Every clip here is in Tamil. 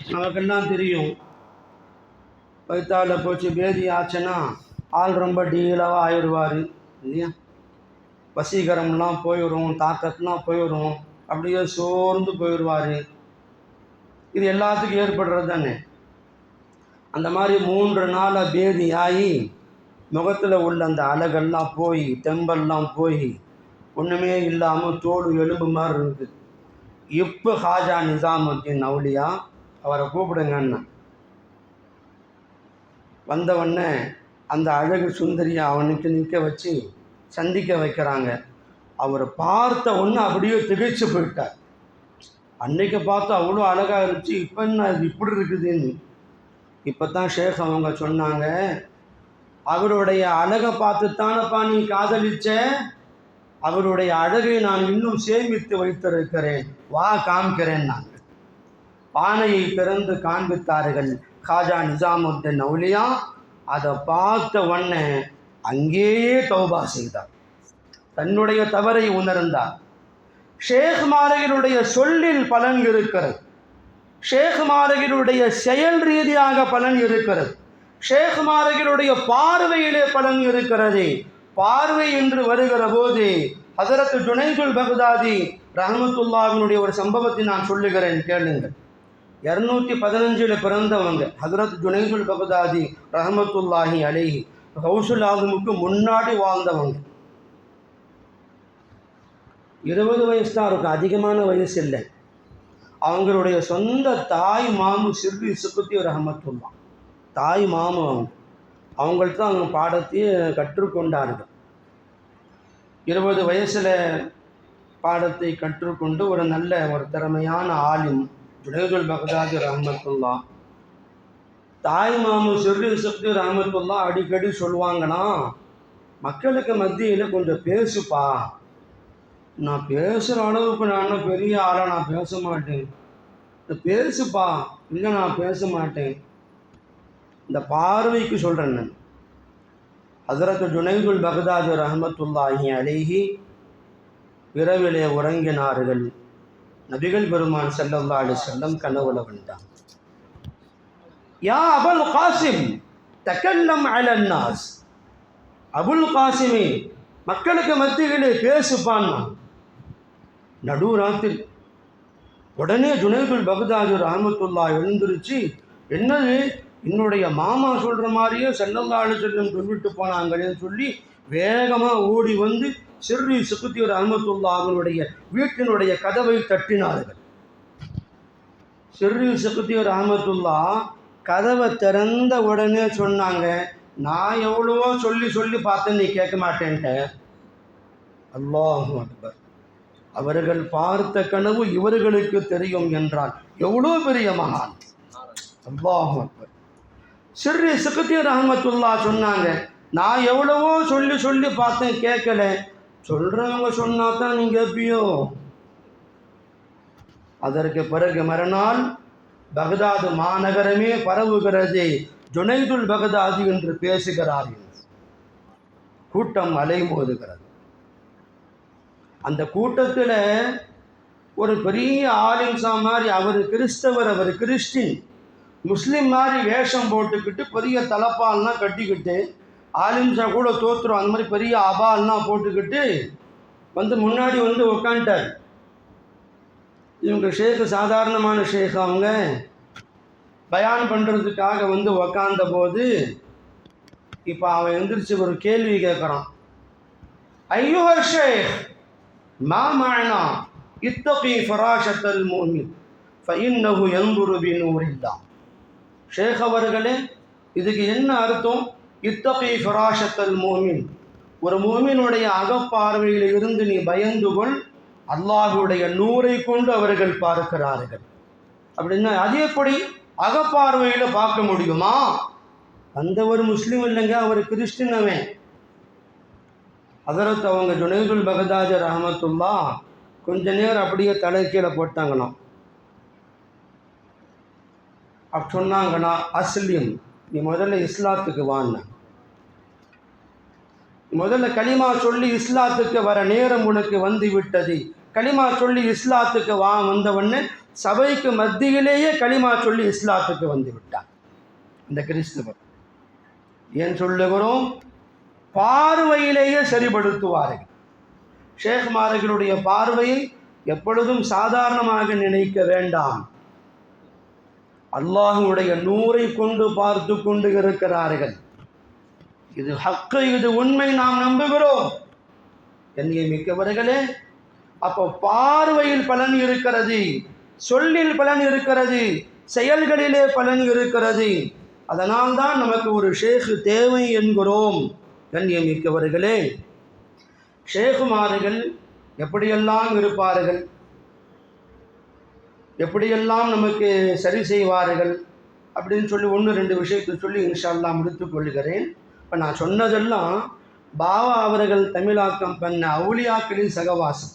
நமக்கெல்லாம் தெரியும். வயிற்றால போச்சு பேதி ஆச்சுன்னா ஆள் ரொம்ப டீலாக ஆயிடுவார் இல்லையா? வசீகரம்லாம் போயிடும் தாக்கத்துலாம் போயிடும் அப்படியே சோர்ந்து போயிடுவார். இது எல்லாத்துக்கும் ஏற்படுறது தானே? அந்த மாதிரி மூன்று நாளாக பேதி ஆகி முகத்தில் உள்ள அந்த அழகெல்லாம் போய் தெம்பெல்லாம் போய் ஒன்றுமே இல்லாமல் தோடு எலும்பு மாதிரி இருக்குது இப்போ ஹாஜா நிசாமுத்தீன் அவுலியா அவரை கூப்பிடுங்கன்னா வந்தவொடனே அந்த அழகு சுந்தரியை அவனுக்கு நிற்க வச்சு சந்திக்க வைக்கிறாங்க. அவரை பார்த்த ஒன்று அப்படியே திகைச்சு போயிட்டார். அன்னைக்கு பார்த்து அவ்வளோ அழகாக இருந்துச்சு இப்போ என்ன அது இப்படி இருக்குதுன்னு. இப்போ தான் ஷேக் அவங்க சொன்னாங்க அவருடைய அழகை பார்த்து தானப்பா நீ காதலிச்ச? அவருடைய அழகை நான் இன்னும் சேமித்து வைத்திருக்கிறேன். வா காமிக்கிறேன் நான். பானையை திறந்து காண்பித்தார்கள். காஜா நிசாமுத்தின் அவுலியா அதை பார்த்த உடனே அங்கேயே தௌபா செய்தார். தன்னுடைய தவறை உணர்ந்தார். ஷேக் மாலையினுடைய சொல்லில் பலன் இருக்கிறது. ஷேக் மாலையினுடைய செயல் ரீதியாக பலன் இருக்கிறது. ஷேக் மாலையினுடைய பார்வையிலே பலன் இருக்கிறது. பார்வை என்று வருகிற போது ஹசரத் ஜுனைதுல் பகுதாதி ரஹமத்துல்லாவினுடைய ஒரு சம்பவத்தை நான் சொல்லுகிறேன். கேளுங்கள். இரநூத்தி பதினஞ்சில் பிறந்தவங்க ஹசரத் ஜுனைசுல் பகதாதி ரஹமத்துல்லாஹி அலேஹி ஹவுசுல் ஆதமுக்கு முன்னாடி வாழ்ந்தவங்க. இருபது வயசு தான் இருக்கும் அதிகமான வயசு இல்லை. அவங்களுடைய சொந்த தாய் மாமு சிறு சுக்குத்தி ரஹமத்துல்லா தாய் மாமு அவங்க. அவங்கள்ட்ட அவங்க பாடத்தையே கற்றுக்கொண்டார்கள். இருபது வயசில் பாடத்தை கற்றுக்கொண்டு ஒரு நல்ல ஒரு திறமையான ஆளும் ஜுடைதுல் பகதாதி ரஹமத்துல்லா. தாய் மாமு சிறு சக்தி ரஹமத்துல்லா அடிக்கடி சொல்லுவாங்கன்னா மக்களுக்கு மத்தியில் கொஞ்சம் பேசுப்பா. நான் பேசுகிற அளவுக்கு நான் பெரிய ஆளாக நான் பேச மாட்டேன். பேசுப்பா இல்லை நான் பேச மாட்டேன். இந்த பார்வைக்கு சொல்கிறேன் நான். ஹசரத் ஜுனைதுல் பகதாது ரஹமத்துல்லாஹி அலிஹி இரவிலே உறங்கினார்கள். நபிகள் பெருமான் செல்லம் வாடு செல்லம் கனவுல வந்தான். யா அபுல் காசிம் தக்கல்லம் அலன்னாஸ் அபுல் காசிமே மக்களுக்கு மத்தியிலே பேசுப்பான் நடுராத்திரி உடனே ஜுனைதுல் பகதாது ராமத்துல்லா எழுந்திருச்சு என்னது? என்னுடைய மாமா சொல்கிற மாதிரியே செல்லல்லாடு செல்லம் சொல்லிட்டு போனாங்களேன்னு சொல்லி வேகமாக ஓடி வந்து சிறு சுக்குத்தியூர் அஹமத்துல்லா அவனுடைய வீட்டினுடைய கதவை தட்டினார்கள். சிறு சுக்குத்தியூர் அஹமத்துல்லா கதவை திறந்த உடனே சொன்னாங்க நான் எவ்வளவோ சொல்லி சொல்லி பார்த்தேன் நீ கேட்க மாட்டேன்ட்ட. அல்லாஹு அக்பர். அவர்கள் பார்த்த கனவு இவர்களுக்கு தெரியும் என்றால் எவ்வளோ பெரிய மகான். அல்லாஹு அக்பர். சிறு சுகத்திய ரஹமத்துல்லா சொன்னாங்க நான் எவ்வளவோ சொல்லி சொல்லி பார்த்தேன் கேட்கல. சொல்கிறவங்க சொன்னா தான் நீ கேட்பியோ அதற்கு பிறகு மறுநாள் பகதாது மாநகரமே பரவுகிறது. ஜுனைதுல் பகதாது என்று பேசுகிறார்கள். கூட்டம் அலைமோதுகிறது. அந்த கூட்டத்தில் ஒரு பெரிய ஆலிம்சா மாதிரி அவர் கிறிஸ்தவர் அவர் கிறிஸ்டின் முஸ்லீம் மாதிரி வேஷம் போட்டுக்கிட்டு பெரிய தலப்பால்லாம் கட்டிக்கிட்டு ஆலிம்சா கூட தோற்றுரும் அந்த மாதிரி பெரிய அபால்லாம் போட்டுக்கிட்டு வந்து முன்னாடி வந்து உட்காந்துட்டார் இவங்க ஷேக்கு சாதாரணமான ஷேக் அவங்க. பயான் பண்ணுறதுக்காக வந்து உக்காந்த போது இப்போ அவன் எந்திரிச்சு ஒரு கேள்வி கேட்குறான் ஐயோ ஷேக் மா மானா? இத்தகி ஃபராஷத்தல் மூமின் ஃபைன்னஹு எங்குரு பினூரில்லா ஷேக் அவர்களே இதுக்கு என்ன அர்த்தம்? இத்தகி ஃபராஷத்தல் மோமின். ஒரு மோமினுடைய அகப்பார்வையில் இருந்து நீ பயந்து கொள் அல்லாஹுடைய நூரை கொண்டு அவர்கள் பார்க்கிறார்கள். அப்படின்னா அது எப்படி அகப்பார்வையில் பார்க்க முடியுமா? அந்த ஒரு முஸ்லீம் இல்லைங்க அவர் கிறிஸ்டின் அவன். அதரத்து அவங்க ஜுனைதுல் பகதாஜ் ரஹமத்துல்லா கொஞ்ச நேரம் அப்படியே தலை கீழே போட்டாங்களாம். அப்படி சொன்னாங்கன்னா அஸ்லியம் நீ முதல்ல இஸ்லாத்துக்கு வாங்க முதல்ல களிமா சொல்லி இஸ்லாத்துக்கு வர நேரம் உனக்கு வந்து விட்டது. களிமா சொல்லி இஸ்லாத்துக்கு வா வந்தவொடனே சபைக்கு மத்தியிலேயே களிமா சொல்லி இஸ்லாத்துக்கு வந்து விட்டார் இந்த கிறிஸ்துவர். ஏன் சொல்லுகிறோம்? பார்வையிலேயே சரிபடுத்துவார்கள் ஷேக்மார்களுடைய பார்வையை எப்பொழுதும் சாதாரணமாக நினைக்க வேண்டாம். அல்லாஹுடைய நூரை கொண்டு பார்த்து கொண்டு இருக்கிறார்கள் இது ஹக்கு இது உண்மை நாம் நம்புகிறோம். என்னைய மிக்கவர்களே அப்போ பார்வையில் பலன் இருக்கிறது சொல்லில் பலன் இருக்கிறது செயல்களிலே பலன் இருக்கிறது. அதனால் தான் நமக்கு ஒரு ஷேகு தேவை என்கிறோம் கண்ணியமிக்கவர்களே ஷேகுமார்கள் எப்படியெல்லாம் இருப்பார்கள்? எப்படியெல்லாம் நமக்கு சரி செய்வார்கள் அப்படின்னு சொல்லி ஒன்று ரெண்டு விஷயத்தை சொல்லி இன்ஷால்லா முடித்துக்கொள்கிறேன் இப்போ நான் சொன்னதெல்லாம் பாவா அவர்கள் தமிழாக்கம் பண்ண அவுலியாக்களின் சகவாசம்.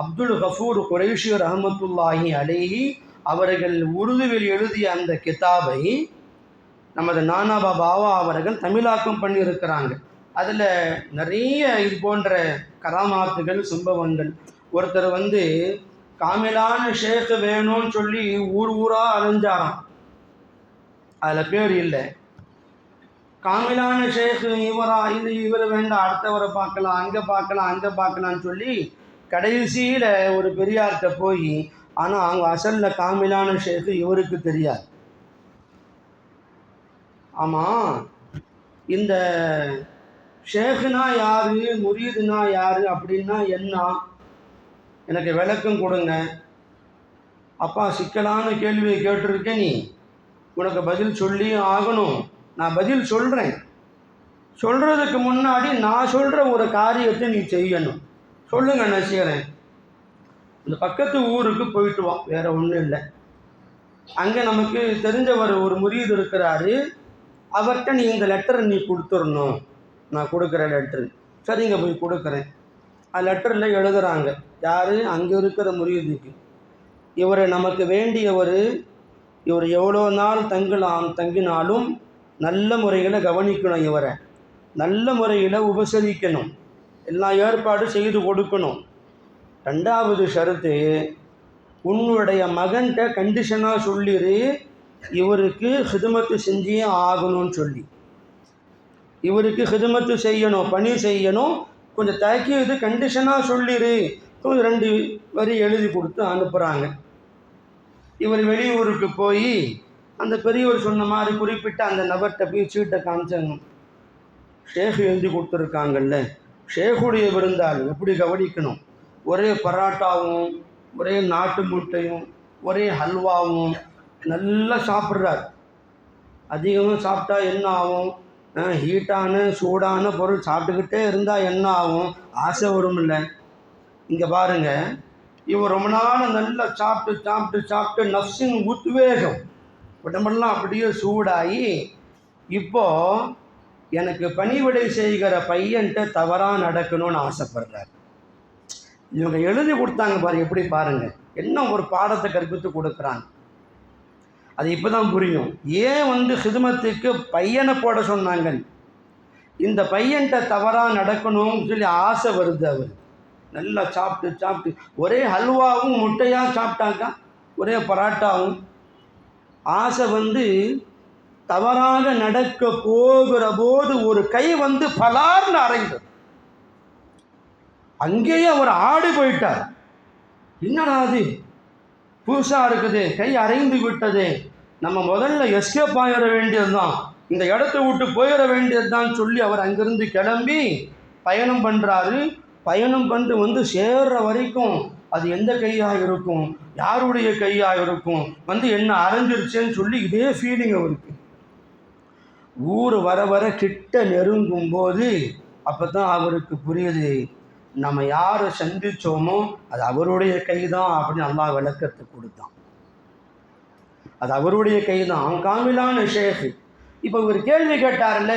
அப்துல் கஃபூர் குரேஷி ரஹமத்துல்லாஹி அலேஹி அவர்கள் உருதுவில் எழுதிய அந்த கிதாபை நமது நானாபா பாவா அவர்கள் தமிழாக்கம் பண்ணியிருக்கிறாங்க. அதில் நிறைய இது போன்ற கராமாத்துகள் சம்பவங்கள். ஒருத்தர் வந்து காமிலான ஷேக்கு வேணும்னு சொல்லி ஊர் ஊராக அலைஞ்சாராம். அதில் பேர் இல்லை. காமிலான ஷேக்கு இவரா இது இவர் வேண்டாம் அடுத்தவரை பார்க்கலாம் அங்கே பார்க்கலாம் அங்கே பார்க்கலான்னு சொல்லி கடைசியில் ஒரு பெரியார்கிட்ட போய் ஆனால் அவங்க அசலில் காமிலான ஷேக்கு இவருக்கு தெரியாது. ஆமாம் இந்த ஷேகுனா யாரு முரியதுனா யாரு அப்படின்னா என்ன எனக்கு விளக்கம் கொடுங்க. அப்பா சிக்கலான கேள்வியை கேட்டிருக்க நீ. உனக்கு பதில் சொல்லி ஆகணும். நான் பதில் சொல்கிறேன் சொல்கிறதுக்கு முன்னாடி நான் சொல்கிற ஒரு காரியத்தை நீ செய்யணும். சொல்லுங்க நான் செய்கிறேன் இந்த பக்கத்து ஊருக்கு போயிட்டு வா. வேறு ஒன்றும் இல்லை. அங்கே நமக்கு தெரிஞ்சவர் ஒரு முறியீடு இருக்கிறாரு. அவர்கிட்ட நீ இந்த லெட்டரை நீ கொடுத்துடணும். நான் கொடுக்குற லெட்ரு சரிங்க போய் கொடுக்குறேன். லெட்டரில் எழுதுகிறாங்க யார்? அங்கே இருக்கிற முறியதுக்கு இவரை நமக்கு வேண்டியவர் இவர் எவ்வளோ நாள் தங்கலாம் தங்கினாலும் நல்ல முறையில் கவனிக்கணும் இவரை. நல்ல முறையில் உபசரிக்கணும். எல்லா ஏற்பாடு செய்து கொடுக்கணும். ரெண்டாவது ஷருத்து உன்னுடைய மகன்கிட்ட கண்டிஷனாக சொல்லிடு இவருக்கு ஹிதமத்து செஞ்சே ஆகணும்னு சொல்லி. இவருக்கு ஹிதமத்து செய்யணும் பணி செய்யணும். கொஞ்சம் தயக்கி இது கண்டிஷனாக சொல்லிடு கொஞ்சம் ரெண்டு வரி எழுதி கொடுத்து அனுப்புகிறாங்க இவர் வெளியூருக்கு போய் அந்த பெரியவர் சொன்ன மாதிரி குறிப்பிட்ட அந்த நபர்கிட்ட போய் சீட்டை காமிச்சாங்க. ஷேகு எழுதி கொடுத்துருக்காங்கல்ல. ஷேகுடைய விருந்தாள் எப்படி கவனிக்கணும்? ஒரே பராட்டாவும் ஒரே நாட்டு முட்டையும் ஒரே ஹல்வாவும் நல்லா சாப்பிட்றாரு. அதிகமாக சாப்பிட்டா என்ன ஆகும்? ஹீட்டான சூடான பொருள் சாப்பிட்டுக்கிட்டே இருந்தால் என்ன ஆகும்? ஆசை வரும் இல்லை இங்கே பாருங்கள் இவன் ரொம்ப நாள் நல்லா சாப்பிட்டு சாப்பிட்டு சாப்பிட்டு நஃப்ஸின் உத்வேகம். உடம்பெல்லாம் அப்படியே சூடாகி இப்போது எனக்கு பணிவிடை செய்கிற பையன்ட்ட தவறாக நடக்கணும்னு ஆசைப்படுறாரு. இவங்க எழுதி கொடுத்தாங்க பாரு எப்படி பாருங்கள் என்ன ஒரு பாடத்தை கற்பித்து கொடுக்குறாங்க. அது இப்போ தான் புரியும். ஏன் வந்து ஹிதமத்துக்கு பையனை போட சொன்னாங்க? இந்த பையன்கிட்ட தவறாக நடக்கணும்னு சொல்லி ஆசை வருது அவர். நல்லா சாப்பிட்டு சாப்பிட்டு. ஒரே ஹல்வாவும் முட்டையாக சாப்பிட்டாக்கா ஒரே பராட்டாவும். ஆசை வந்து தவறாக நடக்க போகிற போது ஒரு கை வந்து பலார்னு அரைந்தது. அங்கேயே அவர் ஆடி போயிட்டார். என்னடா அது? புதுசாக இருக்குது கை அரைந்து விட்டது. நம்ம முதல்ல எஸ்கேப் ஆகிட வேண்டியது தான் இந்த இடத்த விட்டு போயிட வேண்டியது தான் சொல்லி அவர் அங்கிருந்து கிளம்பி பயணம் பண்ணுறாரு பயணம் பண்ணிட்டு வந்து சேர்ற வரைக்கும் அது எந்த கையாக இருக்கும்? யாருடைய கையாக இருக்கும்? வந்து என்ன அரைஞ்சிருச்சேன்னு சொல்லி இதே ஃபீலிங் அவருக்கு. ஊர் வர வர கிட்ட நெருங்கும் போது அப்போ தான் அவருக்கு புரியுது. நம்ம யாரை சந்தித்தோமோ அது அவருடைய கை தான் அப்படின்னு அல்லாஹ் விளக்கத்தை கொடுத்தான். அது அவருடைய கை தான் காமிலான ஷேஃபு இப்போ இவர் கேள்வி கேட்டார்ல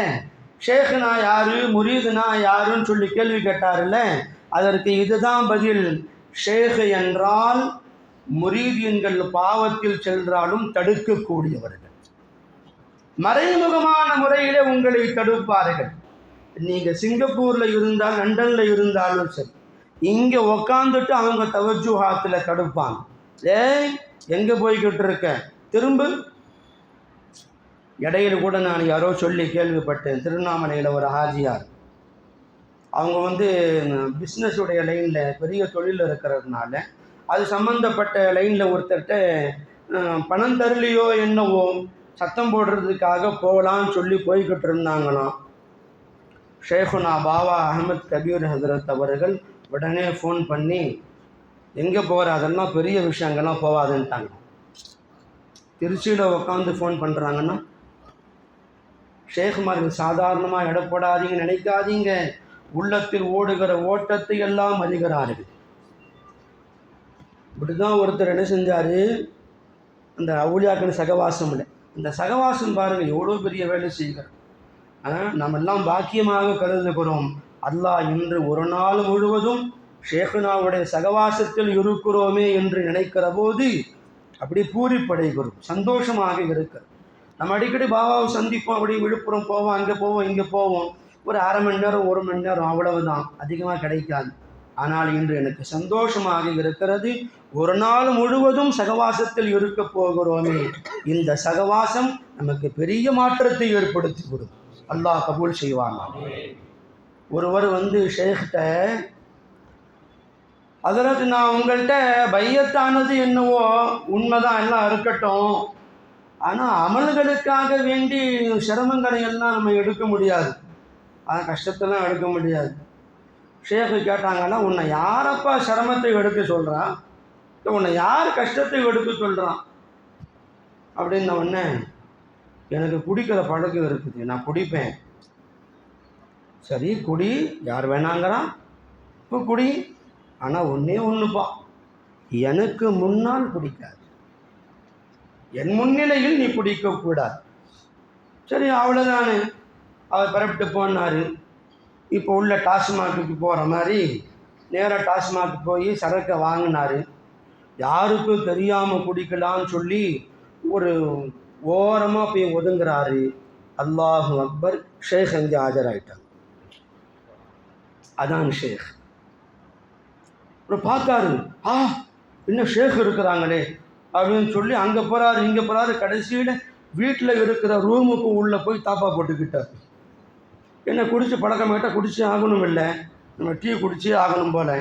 ஷேഖுனா யாரு முரீதுனா யாருன்னு சொல்லி கேள்வி கேட்டார்ல அதற்கு இதுதான் பதில். ஷேக் என்றால் முரீதியன்கள் பாவத்தில் சென்றாலும் தடுக்கக்கூடியவர்கள். மறைமுகமான முறையிலே உங்களை தடுப்பார்கள். நீங்கள் சிங்கப்பூரில் இருந்தால் லண்டனில் இருந்தாலும் சரி இங்கே உக்காந்துட்டு அவங்க தவஜுஹாத்தில் தடுப்பாங்க. ஏ எங்கே போய்கிட்டு இருக்க? திரும்ப. இடையில கூட நான் யாரோ சொல்லி கேள்விப்பட்டேன் திருவண்ணாமலையில் ஒரு ஹாஜியார் அவங்க வந்து பிஸ்னஸுடைய லைனில் பெரிய தொழில் இருக்கிறதுனால அது சம்மந்தப்பட்ட லைனில் ஒருத்தர்கிட்ட பணம் தரலையோ என்னவோ சத்தம் போடுறதுக்காக போகலான்னு சொல்லி போய்கிட்டு இருந்தாங்களாம். ஷேகுனா பாபா அகமத் கபீர் ஹசரத் அவர்கள் உடனே ஃபோன் பண்ணி எங்கே போகிற அதெல்லாம் பெரிய விஷயங்கள்லாம் போகாதுன்ட்டாங்க திருச்சியில் உட்காந்து ஃபோன் பண்ணுறாங்கன்னா ஷேகுமார்கள் சாதாரணமாக இடப்படாதீங்க நினைக்காதீங்க. உள்ளத்தில் ஓடுகிற ஓட்டத்தை எல்லாம் அறிகிறார்கள். இப்படிதான் ஒருத்தர் என்ன செஞ்சார்? அந்த அவுளியாக்கள் சகவாசம் இல்லை. இந்த சகவாசம் பாருங்கள் எவ்வளோ பெரிய வேலை செய்கிறார். ஆனால் நம்ம எல்லாம் பாக்கியமாக கருதுகிறோம் அல்லாஹ் இன்று ஒரு நாள் முழுவதும் ஷேகுனாவுடைய சகவாசத்தில் இருக்கிறோமே என்று நினைக்கிற போது அப்படி பூரிப்படைகிறோம். சந்தோஷமாக இருக்கிறது நம்ம அடிக்கடி பாபாவை சந்திப்போம் அப்படி விழுப்புரம் போவோம் அங்கே போவோம் இங்கே போவோம். ஒரு அரை மணி நேரம் ஒரு மணி நேரம் அவ்வளவுதான். அதிகமாக கிடைக்காது. ஆனால் இன்று எனக்கு சந்தோஷமாக இருக்கிறது ஒரு நாள் முழுவதும் சகவாசத்தில் இருக்க போகிறோமே. இந்த சகவாசம் நமக்கு பெரிய மாற்றத்தை ஏற்படுத்தி கொடுக்கும். அல்லாஹ் கபூல் செய்வாங்க ஒருவர் வந்து ஷேக்கிட்ட அதற்கு நான் உங்கள்கிட்ட பையத்தானது என்னவோ உண்மைதான் எல்லாம் இருக்கட்டும். ஆனால் அமல்களுக்காக வேண்டி சிரமங்களை எல்லாம் நம்ம எடுக்க முடியாது. ஆனால் கஷ்டத்தெல்லாம் எடுக்க முடியாது. ஷேக்கு கேட்டாங்கன்னா உன்னை யாரப்பா சிரமத்தை எடுக்க சொல்கிறான் உன்னை யார் கஷ்டத்தை எடுக்க சொல்கிறான் அப்படின்ன உடனே எனக்கு குடிக்கிற பழக்கம் இருக்குது. நான் குடிப்பேன். சரி குடி. யார் வேணாங்கிறான்? இப்போ குடி. ஆனால் ஒன்றே ஒன்றுப்பா எனக்கு முன்னால் குடிக்காது. என் முன்னிலையில் நீ குடிக்கக்கூடாது சரி அவ்வளோதானே அவர் பரப்பிட்டு போனார். இப்போ உள்ள டாஸ்மாகுக்கு போகிற மாதிரி நேராக டாஸ்மாக் போய் சரக்கை வாங்கினார். யாருக்கும் தெரியாமல் குடிக்கலாம்னு சொல்லி ஒரு ஓரமாக போய் ஒதுங்குறாரு. அல்லாஹு அக்பர். ஷேக் அங்கே ஆஜராயிட்டாங்க அதான் ஷேக். அப்புறம் பார்த்தாரு ஆ இன்னும் ஷேக் இருக்கிறாங்களே. அப்படின்னு சொல்லி அங்கே போகிறாரு இங்கே போகிறாரு கடைசியில் வீட்டில் இருக்கிற ரூமுக்கு உள்ளே போய் தாப்பா போட்டுக்கிட்டார். என்ன குடிச்சு பழக்கமாயிட்டா குடிச்சு ஆகணும் இல்லை. நம்ம டீ குடிச்சு ஆகணும் போல.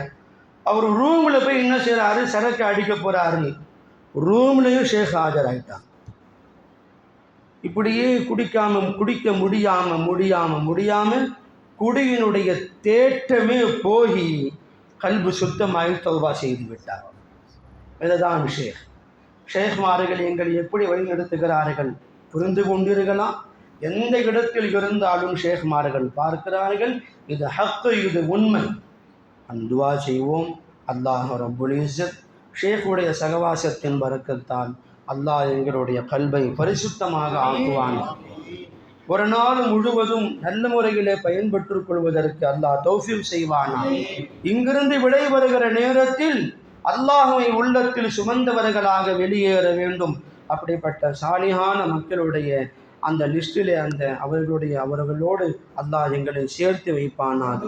அவர் ரூமில் போய் என்ன செய்கிறாரு சரக்கு அடிக்க போகிறாரு ரூம்லேயும் ஷேக் ஆஜராயிட்டான் இப்படியே குடிக்காம குடிக்க முடியாம முடியாம முடியாம குடியினுடைய தேட்டமே போய் கல்பு சுத்தமாகி தௌபா செய்து விட்டார். இதுதான் ஷேக். ஷேக்மார்கள் எங்களை எப்படி வழிநடத்துகிறார்கள்? புரிந்து கொண்டிருக்கலாம். எந்த இடத்தில் இருந்தாலும் ஷேக்மார்கள் பார்க்கிறார்கள். இது ஹக்கு இது உண்மை. அந்துவா செய்வோம். அல்லாஹ் ரப்புல் இஸ்ஸத். ஷேக்குடைய சகவாசத்தின் பறக்கத்தால் அல்லாஹ் எங்களுடைய கல்வை பரிசுத்தமாக ஆக்குவான். ஒரு நாள் முழுவதும் நல்ல முறையிலே பயன்பெற்றுக் கொள்வதற்கு அல்லாஹ் தௌஃபியம் செய்வானா? இங்கிருந்து விடை வருகிற நேரத்தில் அல்லாஹுவை உள்ளத்தில் சுமந்தவர்களாக வெளியேற வேண்டும். அப்படிப்பட்ட சாலிகான மக்களுடைய அந்த லிஸ்டிலே அந்த அவர்களுடைய அவர்களோடு அல்லாஹ் எங்களை சேர்த்து வைப்பானார்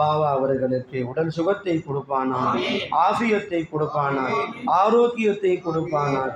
பாபா அவர்களுக்கு உடல் சுகத்தை கொடுப்பானார் ஆஃபியத்தை கொடுப்பானார் ஆரோக்கியத்தை கொடுப்பானார்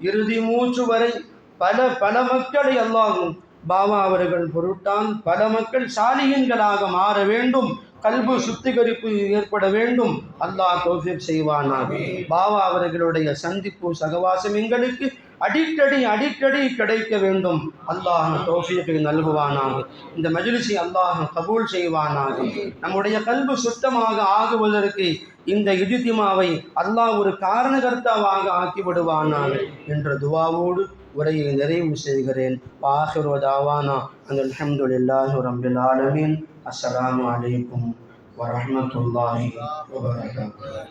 இறுதி மூச்சு வரை பல பல மக்களை அல்லாஹும் பாபா அவர்கள் பொருட்டால் பல மக்கள் சாலியன்களாக மாற வேண்டும். கல்பு சுத்திகரிப்பு ஏற்பட வேண்டும். அல்லாஹ் தௌஃபீக் செய்வானாக. பாபா அவர்களுடைய சந்திப்பு சகவாசம் எங்களுக்கு அடிக்கடி அடிக்கடி கிடைக்க வேண்டும். அல்லாஹ் தௌஃபீக்கை நல்குவானாக. இந்த மஜ்லிஸை அல்லாஹ் கபூல் செய்வானாக. நம்முடைய கல்பு சுத்தமாக ஆகுவதற்கு இந்த இஜித்திமாவை அல்லாஹ் ஒரு காரணகர்த்தாவாக ஆக்கிவிடுவானான் என்ற துவாவோடு உரையை நிறைவு செய்கிறேன். வாஹிருவதாவானா அந்த அல்ஹம்துலில்லாஹி ரம்பில் ஆலமீன். அஸ்லாம் அலைக்கும் வரமத்துல்லாஹி வபரகாத்துஹு.